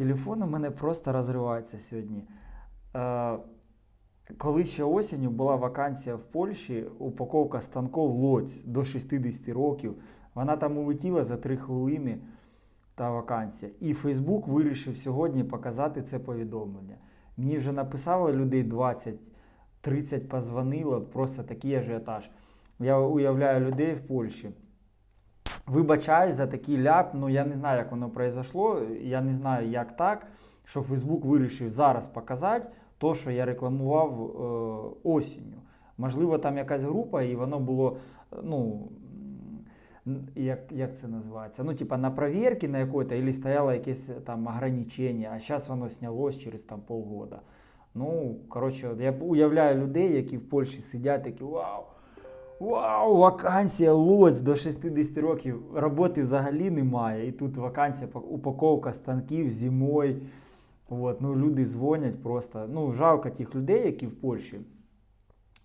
Телефон у мене просто розривається сьогодні. Е, коли ще осінню була вакансія в Польщі, упаковка станков Лоць до 60 років. Вона там улетіла за 3 хвилини. Та вакансія. І Фейсбук вирішив сьогодні показати це повідомлення. Мені вже написало людей 20, 30 позвонило, просто такий ажіотаж. Я уявляю людей в Польщі. Вибачаюсь за такий ляп, ну я не знаю, як воно произошло, я не знаю, як так, що Фейсбук вирішив зараз показати то, що я рекламував е, осінню. Можливо, там якась група, і воно було, е, ну, як, як це називається? Ну, типа на проверке на якої-то, або стояло якесь там ограничення, а зараз воно снялось через там полгода. Ну, коротше, я уявляю людей, які в Польщі сидять, такі вау. Вау, вакансія лось до 60 років. Роботи взагалі немає. І тут вакансія, упаковка станків зимою. От, ну, люди дзвонять просто. Ну, жалко тих людей, які в Польщі.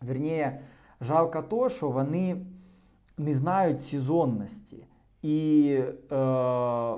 Вірніше, жалко то, що вони не знають сезонності. І е,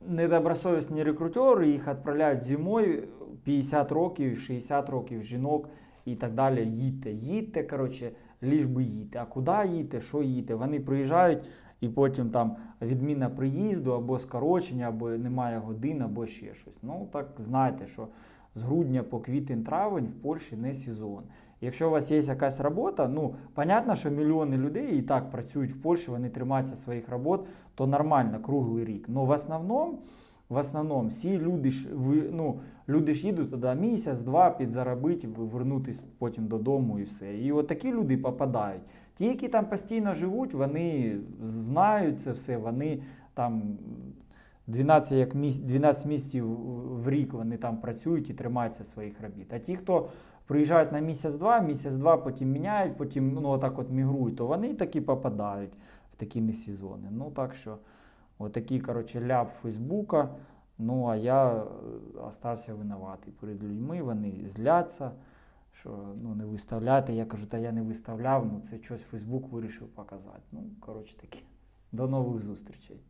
недобросовісні рекрутери їх відправляють зимою 50 років, 60 років жінок і так далі. Їдьте, їдьте, коротше, ліж би їдьте. А куди їдьте, що їдьте? Вони приїжджають і потім там відміна приїзду або скорочення, або немає годин, або ще щось. Ну так знайте, що з грудня по квітень-травень в Польщі не сезон. Якщо у вас є якась робота, ну понятно, що мільйони людей і так працюють в Польщі, вони тримаються своїх робот, то нормально, круглий рік. Ну в основному, в основному всі люди ж ну, люди ж їдуть туди місяць-два підзаробити, вернутися потім додому і все. І от такі люди попадають. Ті, які там постійно живуть, вони знають це все, вони там 12, як міс... 12 місяців в рік вони там працюють і тримаються своїх робіт. А ті, хто приїжджають на місяць-два, місяць-два потім міняють, потім ну, отак от мігрують, то вони таки попадають в такі несезони. Ну так що, отакий, коротше, ляп Фейсбука. Ну, а я е, остався винуватий перед людьми, вони зляться, що ну, не виставляти. Я кажу, та я не виставляв, ну це щось Фейсбук вирішив показати. Ну, коротше таки. До нових зустрічей.